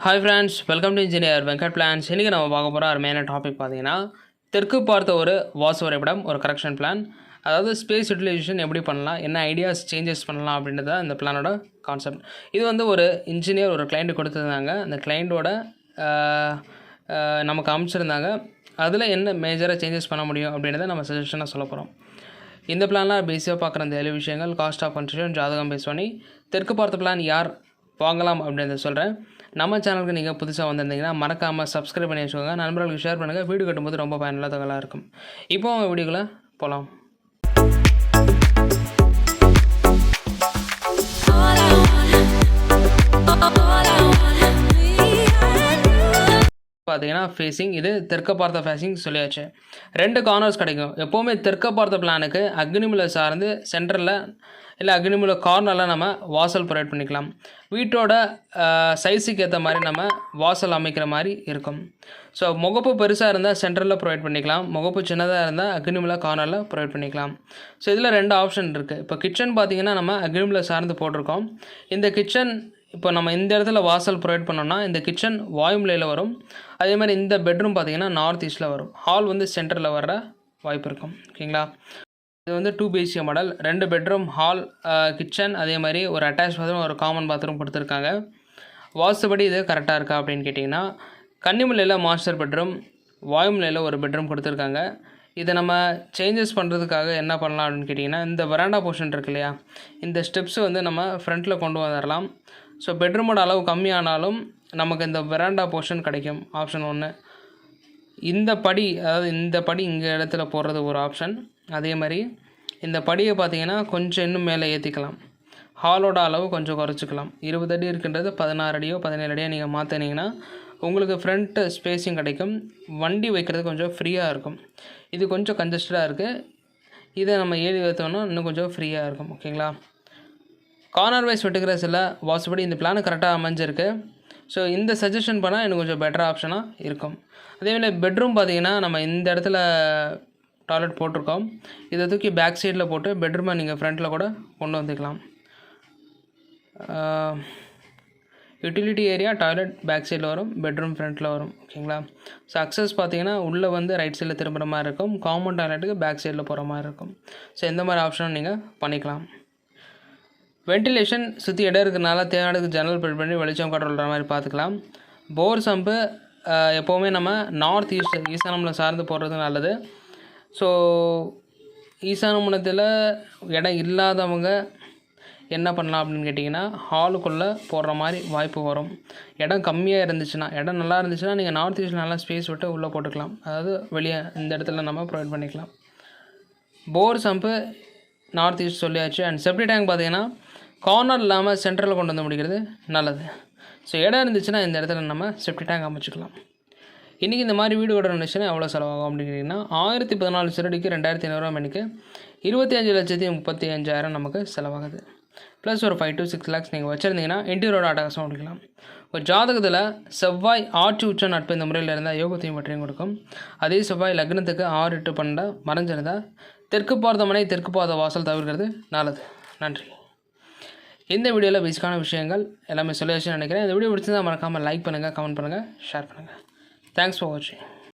Hi friends welcome to engineer Venkat plans இன்றைக்கி நம்ம பார்க்க போகிற அருமையான டாபிக் பார்த்தீங்கன்னா தெற்கு பார்த்த ஒரு வாசு வரைபடம் ஒரு கரெக்ஷன் பிளான் அதாவது ஸ்பேஸ் யூட்டிலைசேஷன் எப்படி பண்ணலாம் என்ன ஐடியாஸ் சேஞ்சஸ் பண்ணலாம் அப்படின்றது தான் இந்த பிளானோட கான்செப்ட் இது வந்து ஒரு இன்ஜினியர் ஒரு கிளைண்ட்டு கொடுத்துருந்தாங்க. அந்த கிளைண்ட்டோட நமக்கு அமைச்சிருந்தாங்க. அதில் என்ன மேஜராக சேஞ்சஸ் பண்ண முடியும் அப்படின்றத நம்ம சஜஷனாக சொல்ல போகிறோம் இந்த பிளான்லாம் பேசிக்காக பார்க்குற இந்த ஏழு விஷயங்கள் காஸ்ட் ஆஃப் கன்ஸ்ட்ரக்ஷன் ஜாதகம் பேஸ் பண்ணி தெற்கு பார்த்த பிளான் யார் வாங்கலாம் அப்படின்றத சொல்கிறேன் நம்ம சேனலுக்கு நீங்கள் புதுசாக வந்திருந்தீங்கன்னா மறக்காமல் சப்ஸ்கிரைப் பண்ணி வச்சுக்கோங்க. நண்பர்களுக்கு ஷேர் பண்ணுங்கள் வீடு கட்டும்போது ரொம்ப பயனுள்ள தகவலாக இருக்கும். இப்போ அவங்க வீடியோக்குள்ளே போகலாம் பார்த்தீங்கன்னா ஃபேஸிங் இது தெற்க பார்த்த ஃபேஸிங் சொல்லியாச்சு. ரெண்டு கார்னர்ஸ் கிடைக்கும். எப்போவுமே தெற்க பார்த்த பிளானுக்கு அக்னிமுலை சார்ந்து சென்டரில் இல்லை அக்னிமுலை கார்னரில் நம்ம வாசல் ப்ரொவைட் பண்ணிக்கலாம். வீட்டோட சைஸுக்கு ஏற்ற மாதிரி நம்ம வாசல் அமைக்கிற மாதிரி இருக்கும். ஸோ முகப்பு பெருசாக இருந்தால் சென்டரில் ப்ரொவைட் பண்ணிக்கலாம். முகப்பு சின்னதாக இருந்தால் அக்னிமுலை கார்னரில் ப்ரொவைட் பண்ணிக்கலாம். ஸோ இதில் ரெண்டு ஆப்ஷன் இருக்குது இப்போ கிச்சன் பார்த்தீங்கன்னா நம்ம அக்னிமுலை சார்ந்து போட்டிருக்கோம். இந்த கிச்சன் இப்போ நம்ம இந்த இடத்துல வாசல் ப்ரொவைட் பண்ணோம்னா இந்த கிச்சன் வாயுமிலையில் வரும். அதே மாதிரி இந்த பெட்ரூம் பார்த்தீங்கன்னா நார்த் ஈஸ்ட்டில் வரும். ஹால் வந்து சென்டரில் வர வாய்ப்பு இருக்கும். ஓகேங்களா? இது வந்து டூ பிஹெச்கே மாடல் ரெண்டு பெட்ரூம் ஹால் கிச்சன் அதே மாதிரி ஒரு அட்டாச் பாத்ரூம் ஒரு காமன் பாத்ரூம் கொடுத்துருக்காங்க. வாசுபடி இது கரெக்டாக இருக்கா அப்படின்னு கேட்டிங்கன்னா கன்னிமலையில் மாஸ்டர் பெட்ரூம் வாயுமலையில் ஒரு பெட்ரூம் கொடுத்துருக்காங்க. இதை நம்ம சேஞ்சஸ் பண்ணுறதுக்காக என்ன பண்ணலாம் அப்படின்னு கேட்டிங்கன்னா இந்த வராண்டா போர்ஷன் இருக்கு இல்லையா? இந்த ஸ்டெப்ஸ் வந்து நம்ம ஃப்ரண்ட்டில் கொண்டு வந்துடலாம் ஸோ பெட்ரூமோட அளவு கம்மியானாலும் நமக்கு இந்த வெராண்டா போர்ஷன் கிடைக்கும். ஆப்ஷன் ஒன்று இந்த படி அதாவது இந்த படி இங்கே இடத்துல போடுறது ஒரு ஆப்ஷன் அதே மாதிரி இந்த படியை பார்த்தீங்கன்னா கொஞ்சம் இன்னும் மேலே ஏற்றிக்கலாம் ஹாலோட அளவு கொஞ்சம் குறைச்சிக்கலாம். இருபது அடி இருக்கின்றது பதினாறு அடியோ பதினேழு அடியோ நீங்கள் மாற்றினீங்கன்னா உங்களுக்கு ஃப்ரண்ட் ஸ்பேஸிங் கிடைக்கும். வண்டி வைக்கிறது கொஞ்சம் ஃப்ரீயாக இருக்கும். இது கொஞ்சம் கன்ஜஸ்டடாக இருக்குது இதை நம்ம ஏறி வைத்தோம்னா இன்னும் கொஞ்சம் ஃப்ரீயாக இருக்கும். ஓகேங்களா கார்னர் வைஸ் வெட்டுக்கிறஸில் வாசுபடி இந்த பிளானு கரெக்டாக அமைஞ்சிருக்கு. ஸோ இந்த சஜஷன் பண்ணால் எனக்கு கொஞ்சம் பெட்டர் ஆப்ஷனாக இருக்கும். அதேமாதிரி பெட்ரூம் பார்த்தீங்கன்னா நம்ம இந்த இடத்துல டாய்லெட் போட்டிருக்கோம். இதை தூக்கி பேக் சைடில் போட்டு பெட்ரூமை நீங்கள் ஃப்ரண்ட்டில் கூட கொண்டு வந்துக்கலாம். யூட்டிலிட்டி ஏரியா டாய்லெட் பேக் சைடில் வரும் பெட்ரூம் ஃப்ரண்ட்டில் வரும். ஓகேங்களா ஸோ அக்சஸ் பார்த்தீங்கன்னா உள்ளே வந்து ரைட் சைடில் திரும்புகிற மாதிரி இருக்கும். காமன் டாய்லெட்டுக்கு பேக் சைடில் போகிற மாதிரி இருக்கும். ஸோ இந்த மாதிரி ஆப்ஷனும் நீங்கள் பண்ணிக்கலாம். வென்டிலேஷன் சுற்றி இடம் இருக்கிறனால தேவையானதுக்கு ஜன்னல் பில் பண்ணி வெளிச்சம் காட்டுற மாதிரி பார்த்துக்கலாம். போர் சம்பு எப்போவுமே நம்ம நார்த் ஈஸ்ட் ஈசானமில் சார்ந்து போடுறது நல்லது. ஸோ ஈசானமுனத்தில் இடம் இல்லாதவங்க என்ன பண்ணலாம் அப்படின்னு கேட்டிங்கன்னா ஹாலுக்குள்ளே போடுற மாதிரி வாய்ப்பு வரும். இடம் கம்மியாக இருந்துச்சுன்னா இடம் நல்லா இருந்துச்சுன்னா நீங்கள் நார்த் ஈஸ்ட் நல்லா ஸ்பேஸ் விட்டு உள்ளே போட்டுக்கலாம். அதாவது வெளியே இந்த இடத்துல நம்ம ப்ரொவைட் பண்ணிக்கலாம். போர் சம்பு நார்த் ஈஸ்ட் சொல்லியாச்சு. அண்ட் செப்டி டேங்க் பார்த்தீங்கன்னா கார்னர் இல்லாமல் சென்ட்ரலில் கொண்டு வந்து முடிக்கிறது நல்லது. ஸோ இடம் இருந்துச்சுன்னா இந்த இடத்துல நம்ம செப்டி டேங்க் அமைச்சிக்கலாம். இன்றைக்கி இந்த மாதிரி வீடு கட்ட இருந்துச்சுன்னா எவ்வளோ செலவாகும் அப்படின்னு கேட்டிங்கன்னா ஆயிரத்தி பதினாலு சிறடிக்கு ரெண்டாயிரத்தி ஐநூறுரூவா மணிக்கு இருபத்தி அஞ்சு லட்சத்தி முப்பத்தி அஞ்சாயிரம் நமக்கு செலவாகுது. ப்ளஸ் ஒரு ஃபைவ் டு சிக்ஸ் லேக்ஸ் நீங்கள் வச்சுருந்தீங்கன்னா இன்டீரியரோட அட்டகாசம் முடிக்கலாம் ஒரு ஜாதகத்தில் செவ்வாய் ஆட்சி உச்ச நட்பு இந்த முறையில் இருந்தால் யோகத்தையும் பற்றியும் கொடுக்கும். அதே செவ்வாய் லக்னத்துக்கு ஆறு எட்டு பன்னெண்டாக மறைஞ்சிருந்தால் தெற்கு பார்த்த மனை தெற்கு பார்த்த வாசல் தவிர்க்கிறது நல்லது. நன்றி. இந்த வீடியோவில் பேசிக்கான விஷயங்கள் எல்லாமே சொல்லியாச்சுன்னு நினைக்கிறேன். இந்த வீடியோ பிடிச்சிருந்தால் மறக்காமல் லைக் பண்ணுங்கள் கமெண்ட் பண்ணுங்கள் ஷேர் பண்ணுங்கள் தேங்க்ஸ் ஃபார் வாட்சிங்